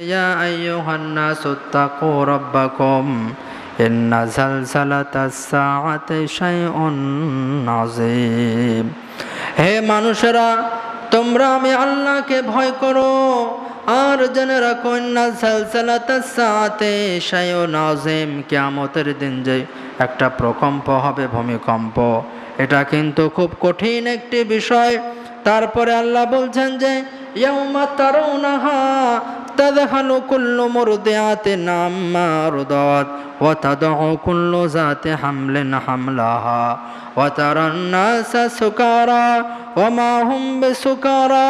يا أيها الناس اتقوا ربكم إن زلزلة الساعة شيء عظيم হে মানুষেরা তোমরা আমি আল্লাহকে ভয় করো আর জেনে রাখো না সালসালাতাস সাআতে শাইউন আযীম কিয়ামতের দিন যে একটা প্রকম্প হবে ভূমিকম্প এটা কিন্তু খুব কঠিন একটি বিষয় তারপরে আল্লাহ বলছেন যে ইয়াউমা তারাউনাহা তাযহালু কুল্লু মুরদিআতিন আম্মা আরদাত ওয়া তাদউ কুল্লু যাতি হামলিন হামলাহা ওয়া তারান নাসা সুকারা ওয়া মা হুম বিসুকারা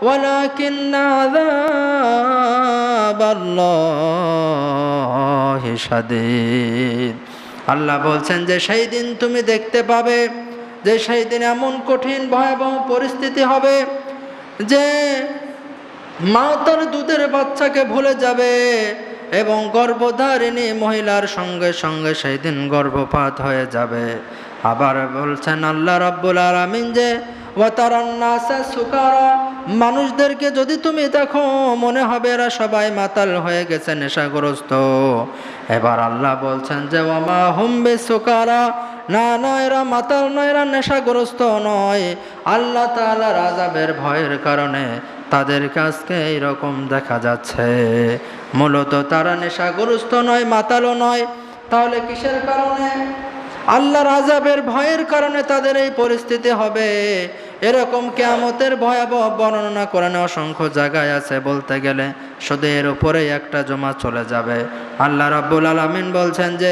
ولكن عذاب الله شديد আল্লাহ বলছেন যে সেই দিন তুমি দেখতে পাবে যে সেই দিন এমন কঠিন ভয়াবহ পরিস্থিতি হবে যে মা তার দুধের বাচ্চাকে ভুলে যাবে এবং গর্ভধারিণী মহিলার সঙ্গে সঙ্গে সেই দিন গর্ভপাত হয়ে যাবে। আবার বলছেন, আল্লাহ রাব্বুল আলামিন যে মানুষদেরকে যদি তুমি দেখো, মনে হবে এরা সবাই মাতাল হয়ে গেছে, নেশাগ্রস্ত। এবার আল্লাহ বলছেন যে, ওয়ামা হুম্বে সুকারা না নয় এরা মাতাল নয়, এরা নেশাগ্রস্ত নয়। আল্লাহ তাআলার আযাবের ভয়ের কারণে তাদের কাছকে এইরকম দেখা যাচ্ছে। মূলত তারা নেশাগ্রস্ত নয়, মাতালও নয়। তাহলে কিসের কারণে? আল্লাহর আজাবের ভয়ের কারণে তাদের এই পরিস্থিতি হবে। এরকম কেয়ামতের ভয়াবহ বর্ণনা করেন অসংখ্য জায়গায় আছে বলতে গেলে। শুধু এর উপরেই একটা জমা চলে যাবে। আল্লাহ রাব্বুল আলামিন বলছেন যে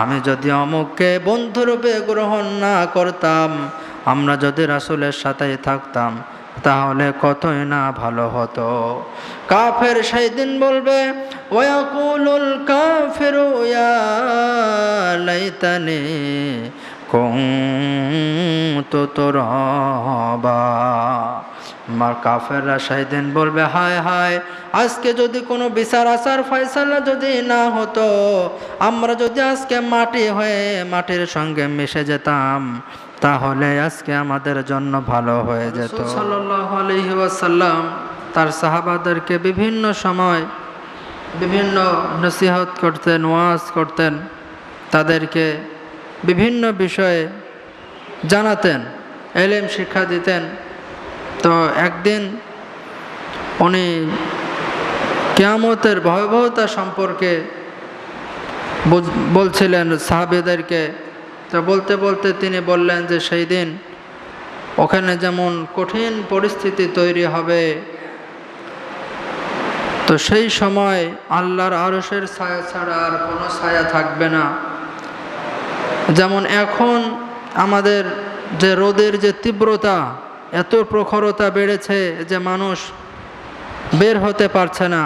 আমি যদি অমুককে বন্ধুরূপে গ্রহণ না করতাম, আমরা যদি রাসুলের সাথেই থাকতাম, তাহলে কতই না ভালো হতো। কাফের সেই দিন বলবে, ওয়াকুলুল কাফিরু লাইতানি কুনতু তুরাবা। আমার কাফেররা সেই দিন বলবে হায় হায় আজকে যদি কোনো বিচার আচার ফয়সালা যদি না হতো আমরা যদি আজকে মাটি হয়ে মাটির সঙ্গে মিশে যেতাম তাহলে আজকে আমাদের জন্য ভালো হয়ে যেত। ওয়াসাল্লাম তার সাহাবাদেরকে বিভিন্ন সময় বিভিন্ন নসিহত করতেন ওয়াজ করতেন তাদেরকে বিভিন্ন বিষয়ে জানাতেন এলেম শিক্ষা দিতেন তো একদিন উনি কেয়ামতের ভয়াবহতা সম্পর্কে বলছিলেন সাহাবেদেরকে। তো বলতে বলতে তিনি বললেন যে, সেই দিন ওখানে যেমন কঠিন পরিস্থিতি তৈরি হবে, তো সেই সময় আল্লাহর আরসের ছায়া ছাড়া আর কোনো ছায়া থাকবে না। যেমন এখন আমাদের যে রোদের যে তীব্রতা এত প্রখরতা বেড়েছে যে মানুষ বের হতে পারছে না।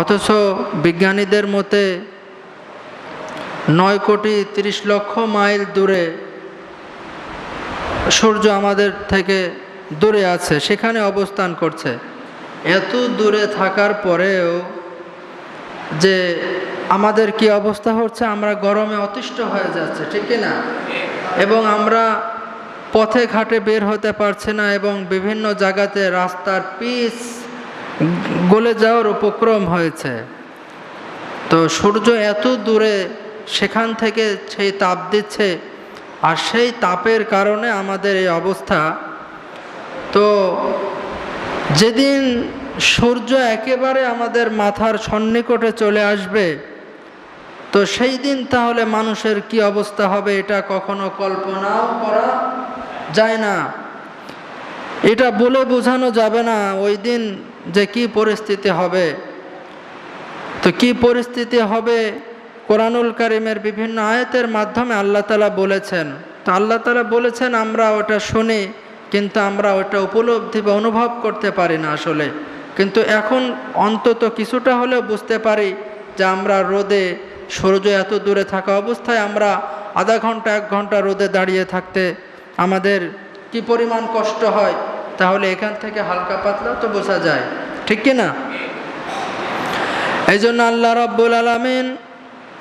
অথচ বিজ্ঞানীদের মতে নয় কোটি তিরিশ লক্ষ মাইল দূরে সূর্য আমাদের থেকে দূরে আছে, সেখানে অবস্থান করছে। এত দূরে থাকার পরেও যে আমাদের কি অবস্থা হচ্ছে, আমরা গরমে অতিষ্ঠ হয়ে যাচ্ছে, ঠিক না? এবং আমরা পথে ঘাটে বের হতে পারছে না এবং বিভিন্ন জায়গাতে রাস্তার পিচ গলে যাওয়ার উপক্রম হয়েছে। তো সূর্য এত দূরে সেখান থেকে সেই তাপ দিচ্ছে আর সেই তাপের কারণে আমাদের এই অবস্থা। তো যেদিন সূর্য একেবারে আমাদের মাথার সন্নিকটে চলে আসবে, তো সেই দিন তাহলে মানুষের কি অবস্থা হবে এটা কখনো কল্পনাও করা যায় না। এটা বলে বোঝানো যাবে না ওই দিন যে কি পরিস্থিতি হবে। তো কি পরিস্থিতি হবে? কোরআনুল কারিমের বিভিন্ন আয়াতের মাধ্যমে আল্লাহ তালা বলেছেন। তো আল্লাহ তালা বলেছেন, আমরা ওটা শুনি, কিন্তু আমরা ওটা উপলব্ধি বা অনুভব করতে পারি না আসলে। কিন্তু এখন অন্তত কিছুটা হলেও বুঝতে পারি যে আমরা রোদে, সূর্য এত দূরে থাকা অবস্থায় আমরা আধা ঘণ্টা, এক ঘণ্টা রোদে দাঁড়িয়ে থাকতে আমাদের কি পরিমাণ কষ্ট হয়, তাহলে এখান থেকে হালকা পাতলা তো বোঝা যায়। ঠিক কি না? এই জন্য আল্লাহ রব্বুল আলমিন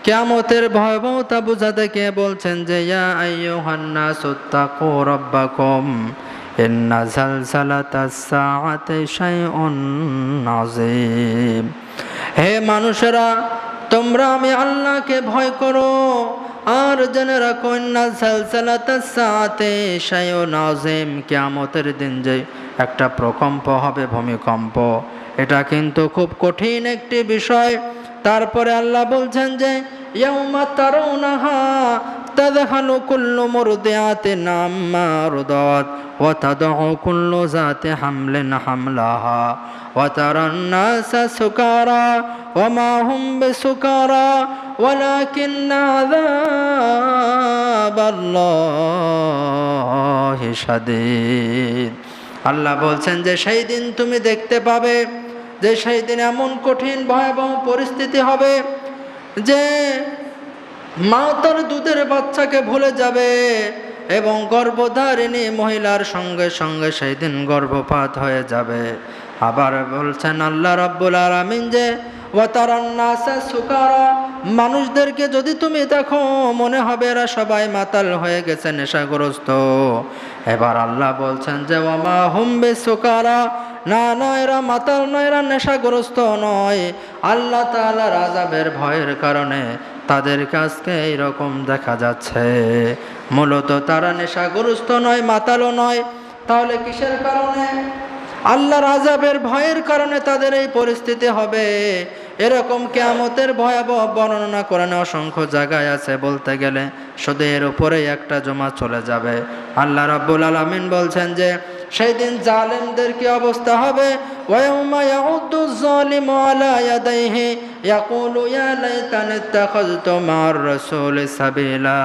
কেয়ামতের ভয়াবহতা বোঝাতে কে বলছেন যে, ইয়া আইয়ুহান্না সুত্তাকু রব্বাকুম, ইন্না জালজালাতাস সাআতি শাইউন আযীম হে মানুষেরা, তোমরা আমি আল্লাহকে ভয় করো। আর রাখো ইন্না জালজালাতাস সাআতি শাইউন আযীম কিয়ামতের দিন যে একটা প্রকম্প হবে, ভূমিকম্প। এটা কিন্তু খুব কঠিন একটি বিষয়। তারপরে আল্লাহ বলছেন যে, ইয়াউমা তারাউনাহা তাযহালু কুল্লু মুরদিআতিন আম্মা রুদাত ওয়া তাদউ কুল্লু যাতি হামলিন হামলাহা ওয়া তারান ওয়া মা হুম বিসুকারা ওয়ালাকিন্না আযাবাল্লাহি শাদীদ আল্লাহ বলছেন যে সেই দিন তুমি দেখতে পাবে যে সেই দিন এমন কঠিন, ভয়াবহ পরিস্থিতি হবে যে মা তার দুধের বাচ্চাকে ভুলে যাবে এবং গর্ভধারিণী মহিলার সঙ্গে সঙ্গে সেই দিন গর্ভপাত হয়ে যাবে। আবার বলছেন আল্লাহ রাব্বুল আলামিন যে ওয়াতারান্নাসা সুকারা, মানুষদেরকে যদি তুমি দেখো, মনে হবে এরা সবাই মাতাল হয়ে গেছে, নেশাগ্রস্ত। এবার আল্লাহ বলছেন যে ওমা হুম্বে সুকারা না না, এরা মাতাল নয়, এরা নেশাগ্রস্ত নয়। আল্লাহ তাআলার আযাবের ভয়ের কারণে তাদের কাছকে এইরকম দেখা যাচ্ছে। মূলত তারা নেশাগ্রস্ত নয়, মাতালও নয়। তাহলে কিসের কারণে? আল্লাহর আজাবের ভয়ের কারণে তাদের এই পরিস্থিতি হবে। এরকম কেয়ামতের ভয়াবহ বর্ণনা করেন অসংখ্য জায়গায় আছে বলতে গেলে। শুধু এর উপরেই একটা জমা চলে যাবে। আল্লাহ রাব্বুল আলামিন বলছেন যে সেই দিন জালেমদের কি অবস্থা হবে। ওয়াউমা ইয়াউদ্দু যালিমু আলা ইয়াদাইহি। ইয়াকুলু ইয়া লাইতানি ইত্তাখাযতু মা'আর রাসূলি সাবিলা।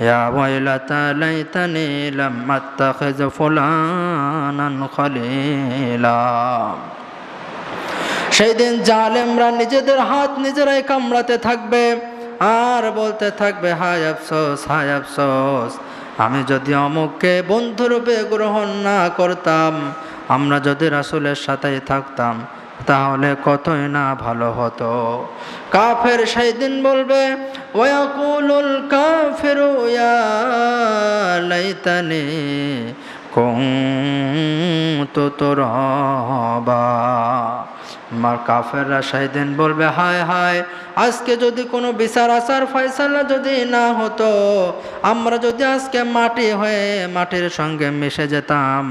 ইয়া ওয়াইলাতা লাইতানি লাম আত্তাখিয ফুলানান খলিলা। সেই দিন জালেমরা নিজেদের হাত নিজেরাই কামড়াতে থাকবে। আর বলতে থাকবে, হায় আফসোস হায় আফসোস। আমি যদি অমুককে বন্ধুরূপে গ্রহণ না করতাম, আমরা যদি রাসুলের সাথেই থাকতাম, তাহলে কতই না ভালো হতো। কাফের সেই দিন বলবে, ওয়াকুলুল কাফিরু ইয়া লাইতানি কুনতু তুরাবা। আমার কাফেররা সেদিন বলবে, হায় হায়, আজকে যদি কোনো বিচার আচার ফয়সালা যদি না হতো, আমরা যদি আজকে মাটি হয়ে মাটির সঙ্গে মিশে যেতাম,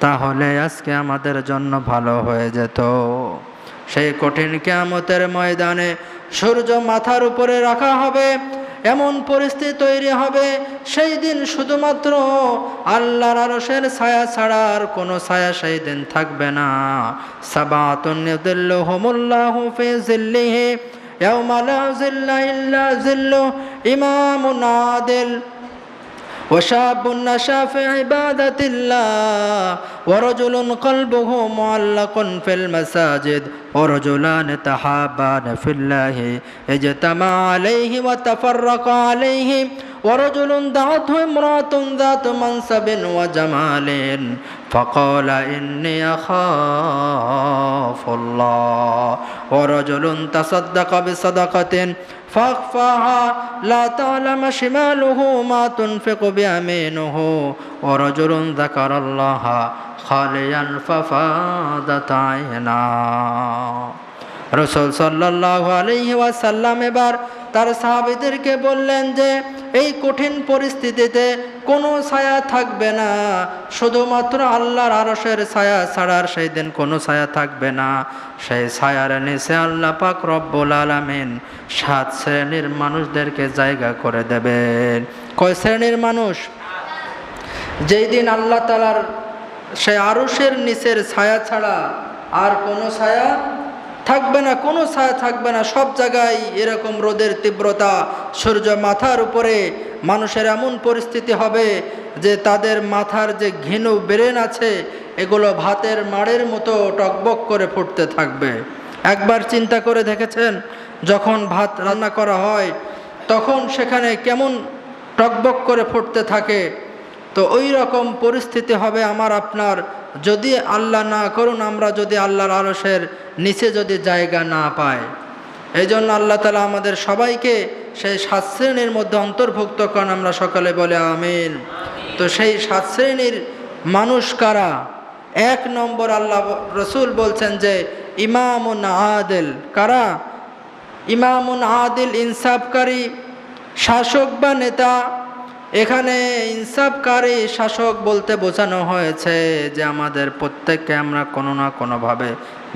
তাহলে আজকে আমাদের জন্য ভালো হয়ে যেত। সেই কঠিন কেয়ামতের ময়দানে সূর্য মাথার উপরে রাখা হবে এমন পরিস্থিতি তৈরি হবে, সেই দিন শুধুমাত্র আল্লাহর আরশের ছায়া ছাড়া আর কোনো ছায়া সেই দিন থাকবে না। সাবাতুল্লাহ ইমাম وشاب نشا في عبادة الله ورجل قلبه معلق في المساجد ورجلان تحابان في الله اجتمع عليه وتفرق عليه ورجل دعته امرأة ذات منصب وجمال فقال إني أخاف الله ورجل تصدق بصدقة فأخفاها لا تعلم شماله ما تنفق بيمينه ورجل ذكر الله خاليا ففاضت عيناه রসুল ওয়াসাল্লাম এবার তার সাহাবিদেরকে বললেন যে, এই কঠিন পরিস্থিতিতে কোনো ছায়া থাকবে না। শুধুমাত্র আল্লাহর আরশের ছায়া ছাড়ার সেই দিন কোনো ছায়া থাকবে না। সেই ছায়ার নিচে আল্লাহ পাক রব্বুল আলামিন সাত শ্রেণির মানুষদেরকে জায়গা করে দেবেন। কয় শ্রেণির মানুষ? যেই দিন আল্লাহ তালার সেই আরশের নিচের ছায়া ছাড়া আর কোনো ছায়া থাকবে না, কোনো ছায়া থাকবে না, সব জায়গায় এরকম রোদের তীব্রতা, সূর্য মাথার উপরে মানুষের এমন পরিস্থিতি হবে যে তাদের মাথার যে ঘিনু ব্রেন আছে, এগুলো ভাতের মাড়ের মতো টকবক করে ফুটতে থাকবে। একবার চিন্তা করে দেখেছেন, যখন ভাত রান্না করা হয়, তখন সেখানে কেমন টকবক করে ফুটতে থাকে? তো ওই রকম পরিস্থিতি হবে আমার, আপনার। যদি আল্লাহ না করুন, আমরা যদি আল্লাহর আলসের নিচে যদি জায়গা না পায়। এই জন্য আল্লাহ তালা আমাদের সবাইকে সেই সাত শ্রেণির মধ্যে অন্তর্ভুক্ত করেন। আমরা সকালে বলে আমিন। তো সেই সাত শ্রেণির মানুষ কারা? এক নম্বর আল্লাহ রসুল বলছেন যে, ইমামুন আদেল। কারা? ইমামুন আদিল, ইনসাফকারী, শাসক বা নেতা এখানে ইনসাফকারী শাসক বলতে বোঝানো হয়েছে যে আমাদের প্রত্যেককে আমরা কোনো না কোনোভাবে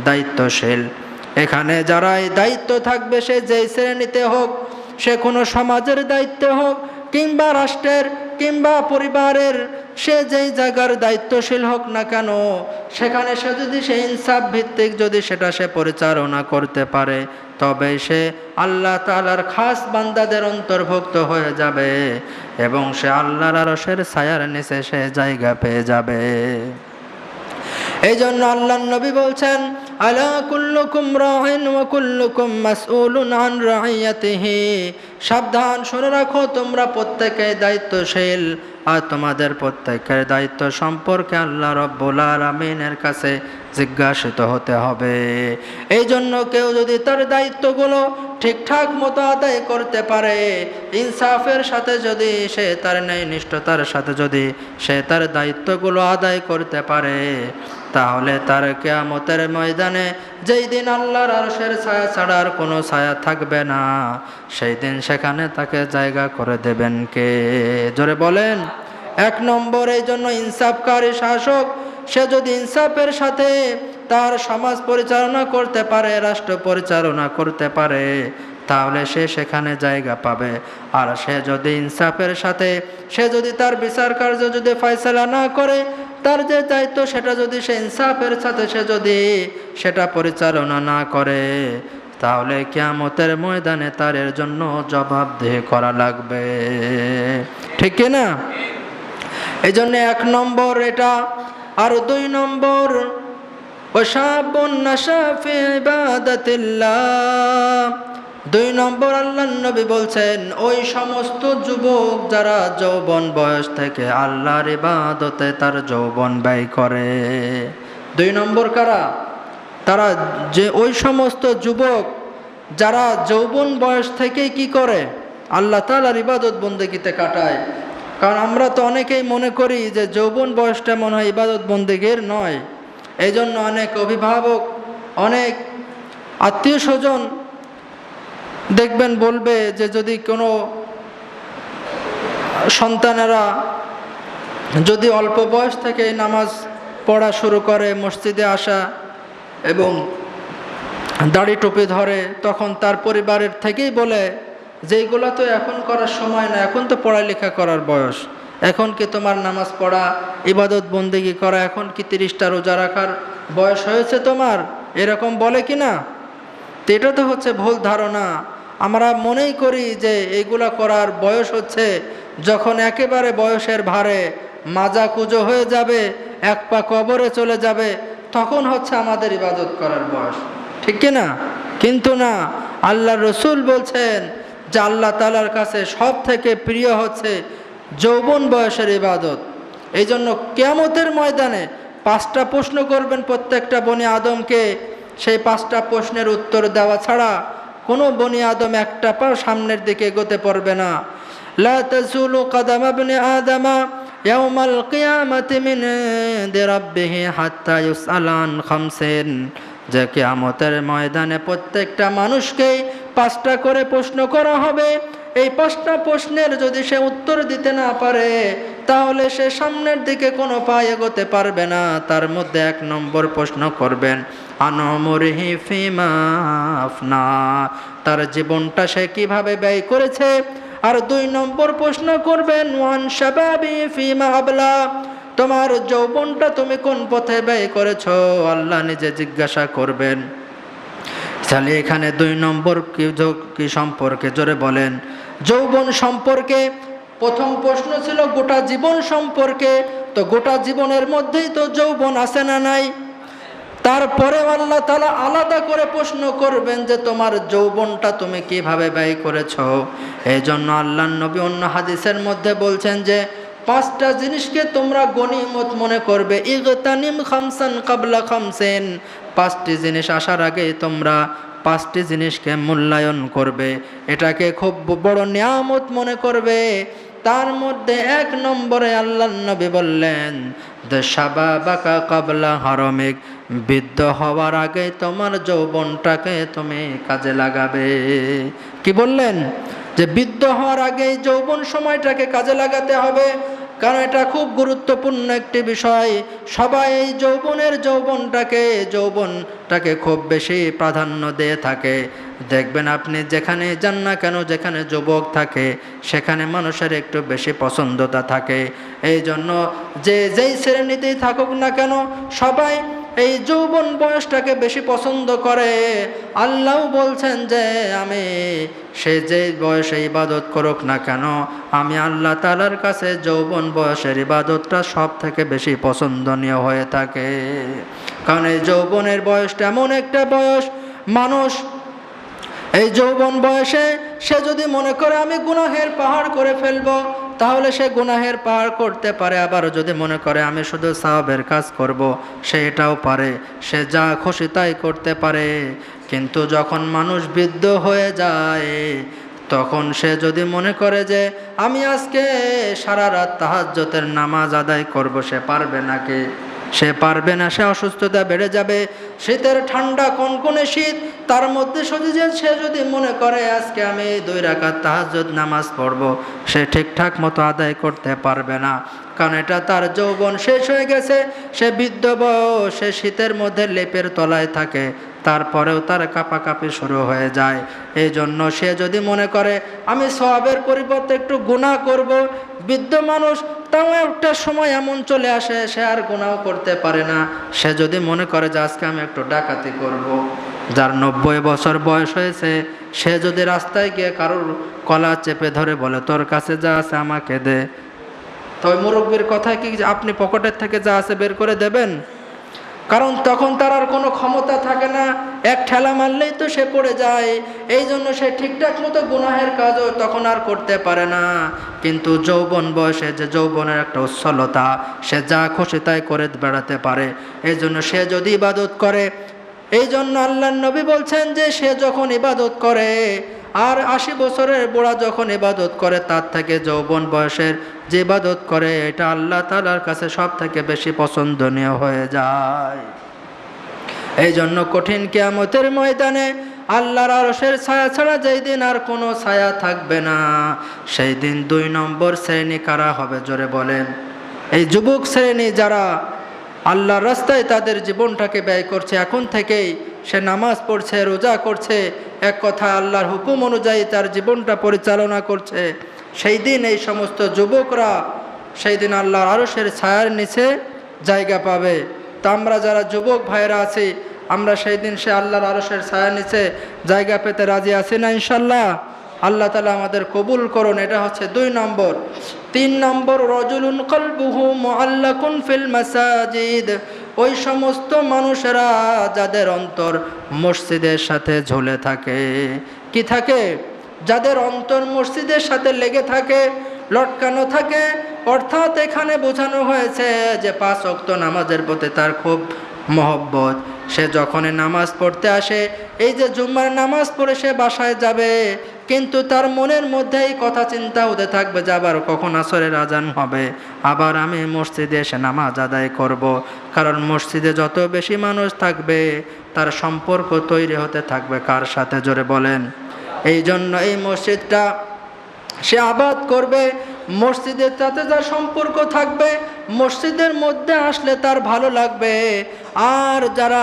দায়িত্বশীল। এখানে যারাই দায়িত্ব থাকবে, সে যেই শ্রেণীতে হোক, সে কোনো সমাজের দায়িত্বে হোক কিংবা রাষ্ট্রের কিংবা পরিবারের, সে যেই জায়গার দায়িত্বশীল হোক না কেন, সেখানে সে যদি সে ইনসাফ ভিত্তিক যদি সেটা সে পরিচালনা করতে পারে, তবে সে আল্লাহ তালার খাস বান্দাদের অন্তর্ভুক্ত হয়ে যাবে এবং সে আল্লাহর আরশের ছায়ার নিচে সে জায়গা পেয়ে যাবে। এই জন্য আল্লাহ নবী বলছেন কুল্লুকুম সাবধান, শুনে রাখো, তোমরা প্রত্যেকে দায়িত্বশীল আর তোমাদের প্রত্যেকের দায়িত্ব সম্পর্কে আল্লাহ রব্বুল আলমিনের কাছে জিজ্ঞাসিত হতে হবে। এই জন্য কেউ যদি তার দায়িত্বগুলো ঠিকঠাক মতো আদায় করতে পারে, ইনসাফের সাথে যদি সে তার ন্যায় নিষ্ঠতার সাথে যদি সে তার দায়িত্বগুলো আদায় করতে পারে তাহলে তার কেয়ামতের ময়দানে যেই দিন আল্লাহর আরশের ছায়া ছাড়া আর কোনো ছায়া থাকবে না সেই দিন সেখানে তাকে জায়গা করে দেবেন কে? জোরে বলেন। এক নম্বর, এই জন্য ইনসাফকারী শাসক, সে যদি ইনসাফের সাথে তার সমাজ পরিচালনা করতে পারে, রাষ্ট্র পরিচালনা করতে পারে, তাহলে সে সেখানে জায়গা পাবে। আর সে যদি ইনসাফের সাথে, সে যদি তার বিচার কার্য যদি ফয়সলা না করে তার যে দায়িত্ব, সেটা যদি সে ইনসাফের সাথে সে যদি সেটা পরিচালনা না করে, তাহলে কিয়ামতের ময়দানে তার এর জন্য জবাবদেহ করা লাগবে। ঠিক না? এই জন্য এক নম্বর এটা, আর দুই নম্বর ওসাবুন নাশাফি ইবাদাতিল্লাহ। দুই নম্বর আল্লাহ নবী বলছেন, ওই সমস্ত যুবক যারা যৌবন বয়স থেকে আল্লাহর ইবাদতে তার যৌবন ব্যয় করে। দুই নম্বর কারা? তারা যে ওই সমস্ত যুবক যারা যৌবন বয়স থেকেই কি করে? আল্লাহ তালার ইবাদত বন্দেগিতে কাটায়। কারণ আমরা তো অনেকেই মনে করি যে যৌবন বয়সটা মনে হয় ইবাদত বন্দেগের নয়। এই জন্য অনেক অভিভাবক, অনেক আত্মীয় স্বজন দেখবেন বলবে যে যদি কোনো সন্তানেরা যদি অল্প বয়স থেকে নামাজ পড়া শুরু করে, মসজিদে আসা এবং দাড়ি টুপি ধরে, তখন তার পরিবারের থেকেই বলে যে এইগুলো তো এখন করার সময় না, এখন তো পড়ালেখা করার বয়স। এখন কি তোমার নামাজ পড়া, ইবাদত বন্দেগি করা, এখন কি তিরিশটা রোজা রাখার বয়স হয়েছে তোমার? এরকম বলে কি না তো এটা তো হচ্ছে ভুল ধারণা। আমরা মনেই করি যে এইগুলা করার বয়স হচ্ছে, যখন একেবারে বয়সের ভারে মাজা কুজো হয়ে যাবে, এক পা কবরে চলে যাবে, তখন হচ্ছে আমাদের ইবাদত করার বয়স। ঠিক না? কিন্তু না, আল্লাহ রসুল বলছেন যে আল্লাহ তালার কাছে সব থেকে প্রিয় হচ্ছে যৌবন বয়সের ইবাদত। এই জন্য কেয়ামতের ময়দানে পাঁচটা প্রশ্ন করবেন প্রত্যেকটা বনি আদমকে, সেই পাঁচটা প্রশ্নের উত্তর দেওয়া ছাড়া কোনো বনি আদম একটা পা সামনের দিকে এগোতে পারবে না। লা তাজুলু কাদাম ইবনে আদামা ইয়াউমাল কিয়ামাতি মিন রাব্বিহি হাত্তা ইউসআলান যে কিয়ামতের ময়দানে প্রত্যেকটা মানুষকেই পাঁচটা করে প্রশ্ন করা হবে। এই পাঁচটা প্রশ্নের যদি সে উত্তর দিতে না পারে, তাহলে সে সামনের দিকে কোনো পা এগোতে পারবে না। তার মধ্যে এক নম্বর প্রশ্ন করবেন আনমরিহি ফিমা আফনা। তার জীবনটা সে কীভাবে ব্যয় করেছে? আর দুই নম্বর প্রশ্ন করবেন ওয়ান শাবাবি ফিমা আবলা। তোমার যৌবনটা তুমি কোন পথে ব্যয় করেছ? আল্লাহ নিজে জিজ্ঞাসা করবেন। তাহলে এখানে দুই নম্বর কি কি সম্পর্কে? জোরে বলেন। যৌবন সম্পর্কে প্রথম প্রশ্ন ছিল গোটা জীবন সম্পর্কে। তো গোটা জীবনের মধ্যেই তো যৌবন আছে না নাই? তারপরে আল্লাহ তালা আলাদা করে প্রশ্ন করবেন যে তোমার যৌবনটা তুমি কীভাবে ব্যয় করেছ। এই জন্য আল্লাহ নবী অন্য হাদিসের মধ্যে বলছেন যে, পাঁচটা জিনিসকে তোমরা গনিমত মনে করবে। ইগতানিম খামসান কাবলা খামসেন। পাঁচটি জিনিস আসার আগে তোমরা পাঁচটি জিনিসকে মূল্যায়ন করবে। এটাকে খুব বড় নিয়ামত মনে করবে। তার মধ্যে এক নম্বরে আল্লাহ নবী বললেন সাবাবাকা কাবলা হরমিক, বৃদ্ধ হওয়ার আগে তোমার যৌবনটাকে তুমি কাজে লাগাবে। কি বললেন? যে বৃদ্ধ হওয়ার আগে যৌবন সময়টাকে কাজে লাগাতে হবে কারণ এটা খুব গুরুত্বপূর্ণ একটি বিষয়। সবাই এই যৌবনের যৌবনটাকে যৌবনটাকে খুব বেশি প্রাধান্য দিয়ে থাকে। দেখবেন আপনি যেখানে যান না কেন, যেখানে যুবক থাকে, সেখানে মানুষের একটু বেশি পছন্দতা থাকে। এই জন্য যে যেই শ্রেণীতেই থাকুক না কেন, সবাই এই যৌবন বয়সটাকে বেশি পছন্দ করে। আল্লাহ বলছেন যে, আমি সে যে বয়সে ইবাদত করুক না কেন, আমি আল্লাহ তালার কাছে যৌবন বয়সের ইবাদতটা সব থেকে বেশি পছন্দনীয় হয়ে থাকে। কারণ এই যৌবনের বয়সটা এমন একটা বয়স, মানুষ এই যৌবন বয়সে সে যদি মনে করে, আমি গুনাহের পাহাড় করে ফেলব তাহলে সে গুনাহের পাহাড় করতে পারে, আবার যদি মনে করে, আমি শুধু সাহাবের কাজ করব, সে এটাও পারে, সে যা খুশি তাই করতে পারে। কিন্তু যখন মানুষ বৃদ্ধ হয়ে যায়, তখন সে যদি মনে করে যে, আমি আজকে সারা রাত তাহাজ্জতের নামাজ আদায় করব, সে পারবে নাকি? সে পারবে না, সে অসুস্থতা বেড়ে যাবে। শীতের ঠান্ডা কোন কোনে শীত? তার মধ্যে শুধু যে সে যদি মনে করে, আজকে আমি দুই রাকাত তাহাজ নামাজ পড়ব সে ঠিকঠাক মতো আদায় করতে পারবে না। কারণ এটা তার যৌবন শেষ হয়ে গেছে। সে বৃদ্ধ সে শীতের মধ্যে লেপের তলায় থাকে। তারপরেও তার কাপাকাপি শুরু হয়ে যায়। এই জন্য সে যদি মনে করে, আমি সবের পরিবর্তে একটু গুণা করব, বৃদ্ধ মানুষ তাও একটা সময় এমন চলে আসে, সে আর গুণাও করতে পারে না। সে যদি মনে করে যে, আজকে আমি একটু ডাকাতি করব। যার নব্বই বছর বয়স হয়েছে, সে যদি রাস্তায় গিয়ে কারোর কলা চেপে ধরে বলে, তোর কাছে যা আছে আমাকে দে। তবে মুরব্বীর কথা কি আপনি পকেটের থেকে যা আছে বের করে দেবেন? কারণ তখন তার আর কোনো ক্ষমতা থাকে না। এক ঠেলা মারলেই তো সে পড়ে যায়। এই জন্য সে ঠিকঠাক মতো গুনাহের কাজও তখন আর করতে পারে না। কিন্তু যৌবন বয়সে যে যৌবনের একটা উচ্ছলতা, সে যা খুশি তাই করে বেড়াতে পারে। এই জন্য সে যদি ইবাদত করে, এই জন্য আল্লাহ নবী বলছেন যে সে যখন ইবাদত করে আর আশি বছরের বুড়া যখন ইবাদত করে, তার থেকে যৌবন বয়সের যে ইবাদত করে, এটা আল্লাহ তালার কাছে সব থেকে বেশি পছন্দনীয় হয়ে যায়। এই জন্য কঠিন কেয়ামতের ময়দানে আল্লাহর আরশের ছায়া ছাড়া যেই দিন আর কোনো ছায়া থাকবে না। সেই দিন দুই নম্বর শ্রেণি কারা হবে, জোরে বলেন। এই যুবক শ্রেণি যারা আল্লাহর রাস্তায় তাদের জীবনটাকে ব্যয় করছে, এখন থেকেই সে নামাজ পড়ছে, রোজা করছে, এক কথা আল্লাহর হুকুম অনুযায়ী তার জীবনটা পরিচালনা করছে। সেই দিন এই সমস্ত যুবকরা সেই দিন আল্লাহর আরশের ছায়ার নিচে জায়গা পাবে। তা আমরা যারা যুবক ভাইয়েরা আছি, আমরা সেই দিন সে আল্লাহর আরশের ছায়া নিচে জায়গা পেতে রাজি আছি না ইনশাল্লাহ আল্লাহ তালা আমাদের কবুল করুন, এটা হচ্ছে দুই নম্বর। তিন নম্বর, রজুলুন কলবুহু মুআল্লাকুন ফিল মাসাজিদ। ওই সমস্ত মানুষেরা যাদের অন্তর মসজিদের সাথে ঝুলে থাকে। কি থাকে? যাদের অন্তর মসজিদের সাথে লেগে থাকে, লটকানো থাকে। অর্থাৎ এখানে বোঝানো হয়েছে যে পাঁচ অক্ত নামাজের প্রতি তার খুব মহব্বত। সে যখনই নামাজ পড়তে আসে, এই যে জুম্মার নামাজ পড়ে সে বাসায় যাবে, কিন্তু তার মনের মধ্যে এই কথা চিন্তা হতে থাকবে যে আবার কখন আসরের আজান হবে। আবার আমি মসজিদে এসে নামাজ আদায় করব। কারণ মসজিদে যত বেশি মানুষ থাকবে, তার সম্পর্ক তৈরি হতে থাকবে। কার সাথে? জোরে বলেন। এই জন্য এই মসজিদটা সে আবাদ করবে মসজিদের সাথে যার সম্পর্ক থাকবে, মসজিদের মধ্যে আসলে তার ভালো লাগবে। আর যারা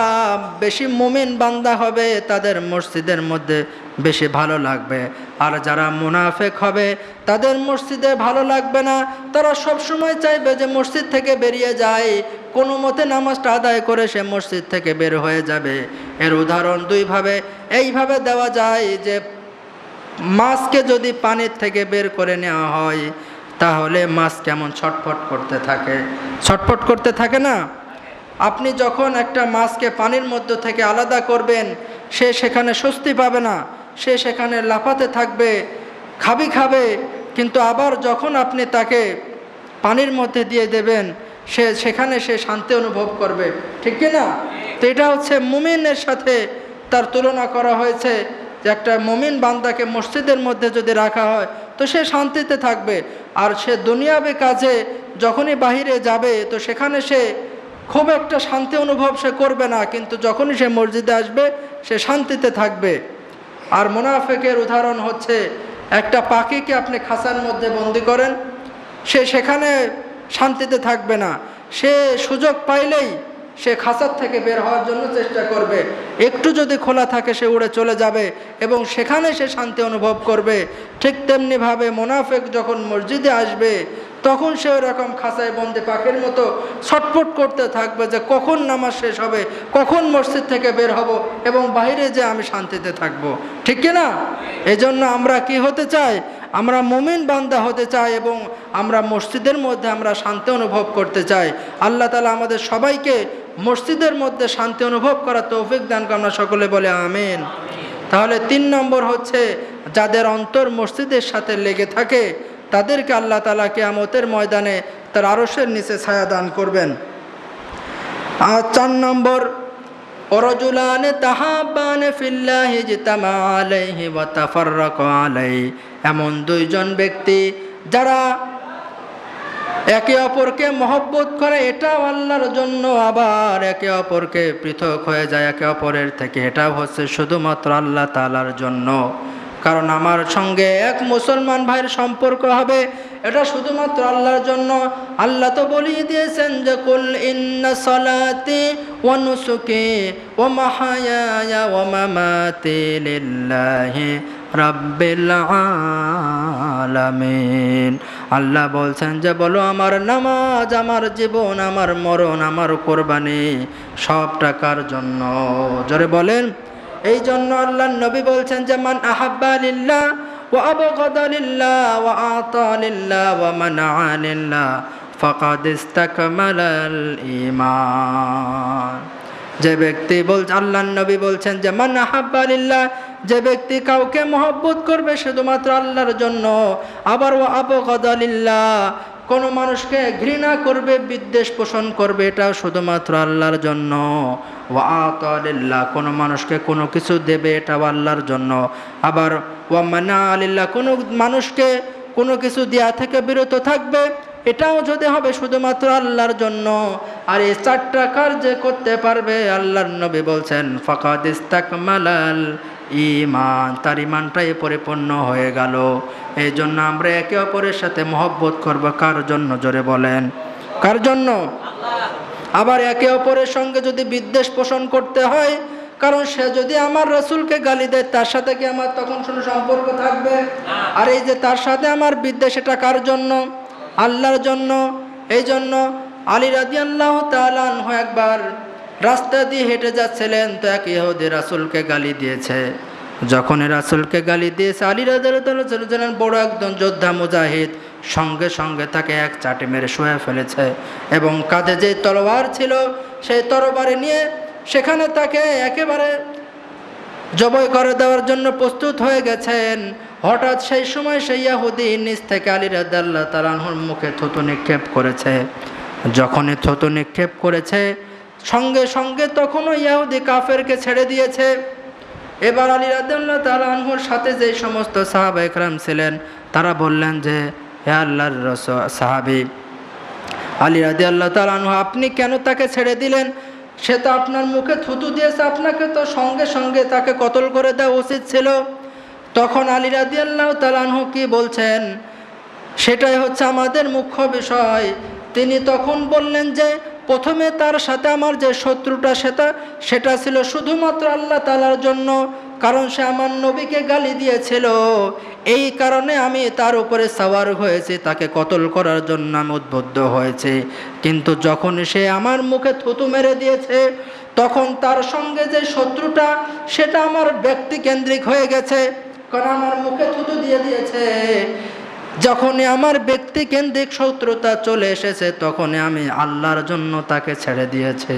বেশি মুমিন বান্দা হবে, তাদের মসজিদের মধ্যে বেশি ভালো লাগবে। আর যারা মুনাফেক হবে, তাদের মসজিদে ভালো লাগবে না। তারা সব সময় চাইবে যে মসজিদ থেকে বেরিয়ে যায়। কোনো মতে নামাজটা আদায় করে সে মসজিদ থেকে বের হয়ে যাবে। এর উদাহরণ দুইভাবে। এইভাবে দেওয়া যায় যে মাছকে যদি পানির থেকে বের করে নেওয়া হয় তাহলে মাছ কেমন ছটফট করতে থাকে? ছটফট করতে থাকে না? আপনি যখন একটা মাছকে পানির মধ্য থেকে আলাদা করবেন, সে সেখানে স্বস্তি পাবে না, সে সেখানে লাফাতে থাকবে, খাবি খাবে, কিন্তু আবার যখন আপনি তাকে পানির মধ্যে দিয়ে দেবেন, সে সেখানে সে শান্তি অনুভব করবে। ঠিক না? তো এটা হচ্ছে মুমিনের সাথে তার তুলনা করা হয়েছে। যে একটা মুমিন বান্দাকে মসজিদের মধ্যে যদি রাখা হয়, তো সে শান্তিতে থাকবে। আর সে দুনিয়াবে কাজে যখনই বাহিরে যাবে, তো সেখানে সে খুব একটা শান্তি অনুভব সে করবে না, কিন্তু যখনই সে মসজিদে আসবে, সে শান্তিতে থাকবে। আর মুনাফেকের উদাহরণ হচ্ছে, একটা পাখিকে আপনি খাঁচার মধ্যে বন্দি করেন, সে সেখানে শান্তিতে থাকবে না। সে সুযোগ পাইলেই সে খাঁচার থেকে বের হওয়ার জন্য চেষ্টা করবে। একটু যদি খোলা থাকে, সে উড়ে চলে যাবে এবং সেখানে সে শান্তি অনুভব করবে। ঠিক তেমনিভাবে মোনাফেক যখন মসজিদে আসবে, তখন সে ওরকম খাঁচায় বন্দি পাখির মতো ছটফট করতে থাকবে যে কখন নামাজ শেষ হবে, কখন মসজিদ থেকে বের হব এবং বাইরে যে আমি শান্তিতে থাকব। ঠিক কি না এজন্য আমরা কি হতে চাই? আমরা মুমিন বান্দা হতে চাই এবং আমরা মসজিদের মধ্যে আমরা শান্তি অনুভব করতে চাই। আল্লাহ তালা আমাদের সবাইকে মসজিদের মধ্যে শান্তি অনুভব করা তৌফিক দান আমরা সকলে বলে আমেন। তাহলে তিন নম্বর হচ্ছে, যাদের অন্তর মসজিদের সাথে লেগে থাকে, তাদেরকে আল্লাহ তালা কেয়ামতের ময়দানে তার আরসের নিচে ছায়া দান করবেন। আর চার নম্বর তাহাবানে ফিল্লাহি জিতামা আলাইহি আলাইহি। এমন দুইজন ব্যক্তি যারা একে অপরকে মহব্বত করে, এটাও আল্লাহর জন্য। আবার একে অপরকে পৃথক হয়ে যায়, একে অপরের থেকে। এটাও হচ্ছে শুধুমাত্র আল্লাহ তালার জন্য। কারণ আমার সঙ্গে এক মুসলমান ভাইয়ের সম্পর্ক হবে, এটা শুধুমাত্র আল্লাহর জন্য। আল্লাহ তো বলিয়ে দিয়েছেন যে, কুল ইন্না সলাতি নুসুকি ওয়া মাহায়ায়া ওয়া মামাতি রাব্বিল আলামিন। আল্লাহ বলছেন যে, বলো, আমার নামাজ, আমার জীবন, আমার মরণ, আমার কোরবানি সব টাকার জন্য? জোরে বলেন। এই জন্য আল্লাহ নবী বলছেন যে, মান আহাব্বা লিল্লাহ ওয়া আতা লিল্লাহ ওয়া মানাআ লিল্লাহ ফাকাদ ইস্তাকমালাল ঈমান। যে ব্যক্তি বল আল্লাহ নবী বলছেন যে, মান আহাব্বা লিল্লাহ যে ব্যক্তি কাউকে মহব্বত করবে শুধুমাত্র আল্লাহর জন্য। আবার ও আবগাদা লিল্লাহ, কোনো মানুষকে ঘৃণা করবে, বিদ্বেষ পোষণ করবে, এটা শুধুমাত্র আল্লাহর জন্য। ওয়া আতালিল্লাহ কোনো মানুষকে কোনো কিছু দেবে, এটাও আল্লাহর জন্য। আবার ওয়া মানা আলিল্লাহ কোনো মানুষকে কোনো কিছু দেয়া থেকে বিরত থাকবে এটাও যদি হবে শুধুমাত্র আল্লাহর জন্য, আর এই চারটা কার্য করতে পারবে আল্লাহর নবী বলছেন, ফকাদ ইস্তাক মালাল ইমান তার ইমানটাই পরিপূর্ণ হয়ে গেল। এই জন্য আমরা একে অপরের সাথে মহব্বত করব। কার জন্য? জোরে বলেন। কার জন্য? আবার একে অপরের সঙ্গে যদি বিদ্বেষ পোষণ করতে হয়, কারণ সে যদি আমার রসুলকে গালি দেয়, তার সাথে কি আমার তখন কোনো সম্পর্ক থাকবে? আর এই যে তার সাথে আমার বিদ্বেষ, এটা কার জন্য? আল্লাহর জন্য, এই জন্য আলী রাজি আল্লাহ তালানহ একবার রাস্তা দিয়ে হেঁটে যাচ্ছিলেন, তো এক ইহুদি রাসুলকে গালি দিয়েছে। যখন রাসুলকে গালি দিয়েছে, আলী রাজন বড় একজন যোদ্ধা মুজাহিদ, সঙ্গে সঙ্গে তাকে এক চাটি মেরে শুয়ে ফেলেছে এবং কাঁধে যে তরোয়ার ছিল, সেই তরবারে নিয়ে সেখানে তাকে একেবারে জবই করে দেওয়ার জন্য প্রস্তুত হয়ে গেছেন। হঠাৎ সেই সময় সেই ইয়াহুদি নিজ থেকে আলী রাদাল্লাহ তালাহুর মুখে থুতু নিক্ষেপ করেছে। যখনই থুতু নিক্ষেপ করেছে, সঙ্গে সঙ্গে তখনও ইয়াহুদি কাফেরকে ছেড়ে দিয়েছে। এবার আলী রাদাল্লাহ তালাহুর সাথে যে সমস্ত সাহাবা একরাম ছিলেন, তারা বললেন যে, হে আল্লাহর রস সাহাবি, আলী রাদি আল্লাহ তালানহু আপনি কেন তাকে ছেড়ে দিলেন? সে তো আপনার মুখে থুতু দিয়েছে, আপনাকে তো সঙ্গে সঙ্গে তাকে কতল করে দেওয়া উচিত ছিল। তখন আলী রাদিয়াল্লাহ তালানহু কি বলছেন, সেটাই হচ্ছে আমাদের মুখ্য বিষয়। তিনি তখন বললেন যে, প্রথমে তার সাথে আমার যে শত্রুটা সেটা সেটা ছিল শুধুমাত্র আল্লাহ তালার জন্য। কারণ সে আমার নবীকে গালি দিয়েছিল। এই কারণে আমি তার উপরে সাওয়ার হয়েছি, তাকে কতল করার জন্য আমি উদ্বুদ্ধ হয়েছে। কিন্তু যখন সে আমার মুখে থুতু মেরে দিয়েছে, তখন তার সঙ্গে যে শত্রুটা, সেটা আমার ব্যক্তি কেন্দ্রিক হয়ে গেছে। কারণ আমার মুখে থুতু দিয়ে দিয়েছে। যখনই আমার ব্যক্তিকেন্দ্রিক শত্রুতা চলে এসেছে, তখনই আমি আল্লাহর জন্য তাকে ছেড়ে দিয়েছি।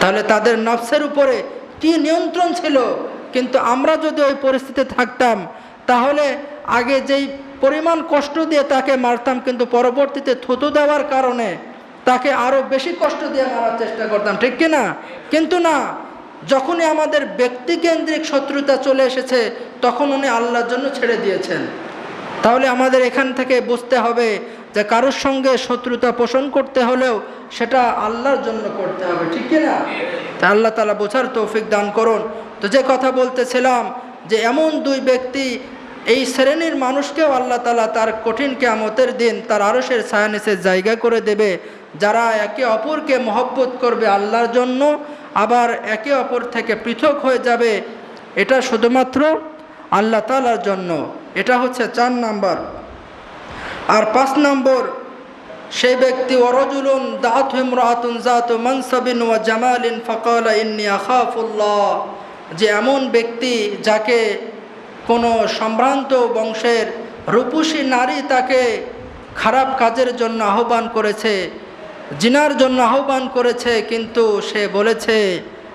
তাহলে তাদের নফসের উপরে কি নিয়ন্ত্রণ ছিল? কিন্তু আমরা যদি ওই পরিস্থিতিতে থাকতাম, তাহলে আগে যেই পরিমাণ কষ্ট দিয়ে তাকে মারতাম, কিন্তু পরবর্তীতে থুতু দেওয়ার কারণে তাকে আরও বেশি কষ্ট দিয়ে মারার চেষ্টা করতাম, ঠিক কি না কিন্তু না, যখনই আমাদের ব্যক্তিকেন্দ্রিক শত্রুতা চলে এসেছে, তখন উনি আল্লাহর জন্য ছেড়ে দিয়েছেন। তাহলে আমাদের এখান থেকে বুঝতে হবে যে কারোর সঙ্গে শত্রুতা পোষণ করতে হলেও সেটা আল্লাহর জন্য করতে হবে, ঠিক কি না? তা আল্লাহ তালা বোঝার তৌফিক দান করুন। তো যে কথা বলতেছিলাম যে এমন দুই ব্যক্তি এই শ্রেণির মানুষকেও আল্লাহ তালা তার কঠিন কেয়ামতের দিন, তার আরসের ছায়ানিসের জায়গা করে দেবে। যারা একে অপরকে মহব্বত করবে আল্লাহর জন্য, আবার একে অপর থেকে পৃথক হয়ে যাবে, এটা শুধুমাত্র আল্লাহ তালার জন্য। এটা হচ্ছে চার নাম্বার। আর পাঁচ নম্বর, সেই ব্যক্তি ওরজুলুন মনসবিন ওয়া যে এমন ব্যক্তি যাকে কোনো সম্ভ্রান্ত বংশের রূপসী নারী তাকে খারাপ কাজের জন্য আহ্বান করেছে, জিনার জন্য আহ্বান করেছে, কিন্তু সে বলেছে,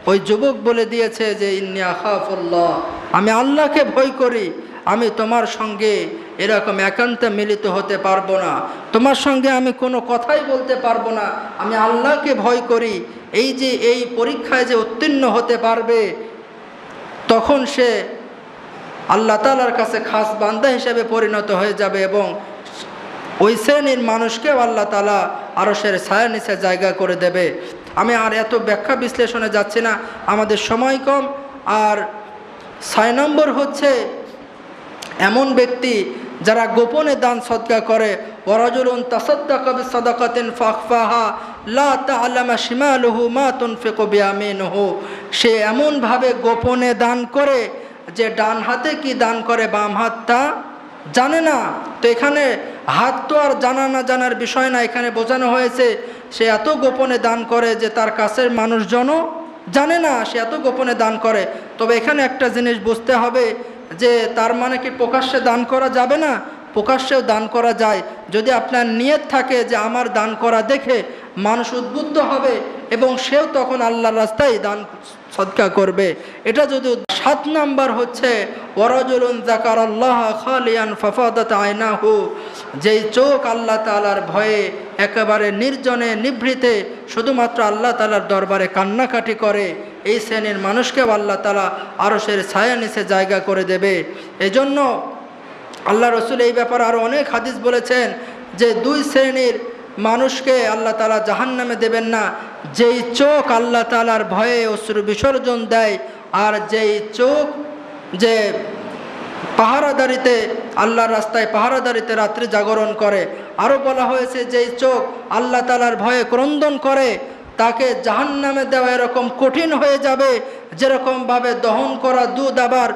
ওই যুবক বলে দিয়েছে যে ইন্নি আখাফুল্লাহ, আমি আল্লাহকে ভয় করি, আমি তোমার সঙ্গে এরকম একান্তে মিলিত হতে পারব না। তোমার সঙ্গে আমি কোনো কথাই বলতে পারব না। আমি আল্লাহকে ভয় করি। এই যে এই পরীক্ষায় যে উত্তীর্ণ হতে পারবে, তখন সে আল্লাহ তালার কাছে খাস বান্দা হিসেবে পরিণত হয়ে যাবে এবং ওই শ্রেণির মানুষকেও আল্লাহ তালা আরসের ছায়া নিচে জায়গা করে দেবে। আমি আর এত ব্যাখ্যা বিশ্লেষণে যাচ্ছি না। আমাদের সময় কম। আর ছয় নম্বর হচ্ছে, এমন ব্যক্তি যারা গোপনে দান সদকা করে ওরাজুলুন তাসদ্দা কবি সদাকাতিন ফাকফাহা লা তাআলামা শিমালুহু মা তুনফিকু বিয়ামিনহু। সে এমনভাবে গোপনে দান করে যে ডান হাতে কি দান করে, বাম হাতটা জানে না। তো এখানে হাত তো আর জানা না জানার বিষয় না, এখানে বোঝানো হয়েছে, সে এত গোপনে দান করে যে তার কাছের মানুষজনও জানে না, সে এত গোপনে দান করে। তবে এখানে একটা জিনিস বুঝতে হবে যে তার মানে কি প্রকাশ্যে দান করা যাবে না? প্রকাশ্যেও দান করা যায়। যদি আপনার নিয়ত থাকে যে আমার দান করা দেখে মানুষ উদ্বুদ্ধ হবে এবং সেও তখন আল্লাহর রাস্তায় দান সদকা করবে। এটা যদি সাত নাম্বার হচ্ছে ওরাজুলুন জাকার আল্লাহ খালিয়ান ফফাদত আয়নাহু। যেই চোখ আল্লাহ তালার ভয়ে একেবারে নির্জনে নিভৃতে, শুধুমাত্র আল্লাহ তালার দরবারে কান্নাকাটি করে। এই শ্রেণির মানুষকেও আল্লাহ তালা আরসের ছায়া নিচে জায়গা করে দেবে। এজন্য আল্লাহ রসুল এই ব্যাপারে আরও অনেক হাদিস বলেছেন যে দুই শ্রেণির মানুষকে আল্লাহ তালা জাহান নামে দেবেন না। যেই চোখ আল্লাহ তালার ভয়ে অশ্রু বিসর্জন দেয় আর যেই চোখ যে পাহারাদারিতে, আল্লাহর রাস্তায় পাহারাদারিতে রাত্রি জাগরণ করে। আরও বলা হয়েছে, যেই চোখ আল্লাহ তালার ভয়ে ক্রন্দন করে তাকে জাহান নামে দেওয়া এরকম কঠিন হয়ে যাবে যেরকমভাবে দহন করা দুধ আবার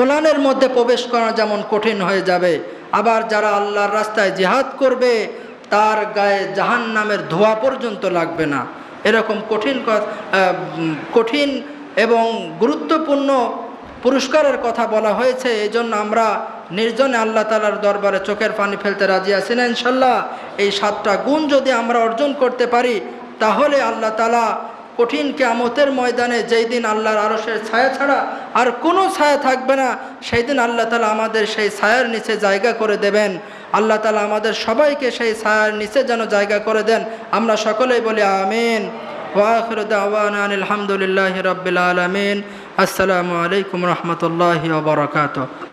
ওলানের মধ্যে প্রবেশ করা যেমন কঠিন হয়ে যাবে। আবার যারা আল্লাহর রাস্তায় জিহাদ করবে, তার গায়ে জাহান নামের ধোয়া পর্যন্ত লাগবে না। এরকম কঠিন কঠিন এবং গুরুত্বপূর্ণ পুরস্কারের কথা বলা হয়েছে। এই জন্য আমরা নির্জনে আল্লাহ তালার দরবারে চোখের পানি ফেলতে রাজি আছি না ইনশাল্লাহ। এই সাতটা গুণ যদি আমরা অর্জন করতে পারি তাহলে আল্লাহ তালা কঠিন কেয়ামতের ময়দানে যেই দিন আল্লাহর আরসের ছায়া ছাড়া আর কোনো ছায়া থাকবে না, সেই দিন আল্লাহ তালা আমাদের সেই ছায়ার নিচে জায়গা করে দেবেন। আল্লাহ তালা আমাদের সবাইকে সেই ছায়ার নিচে যেন জায়গা করে দেন। আমরা সকলেই বলি আমিন। আলহামদুলিল্লাহ রবিল আলমিন। আসসালামু আলাইকুম রহমতুল্লাহ বরকাত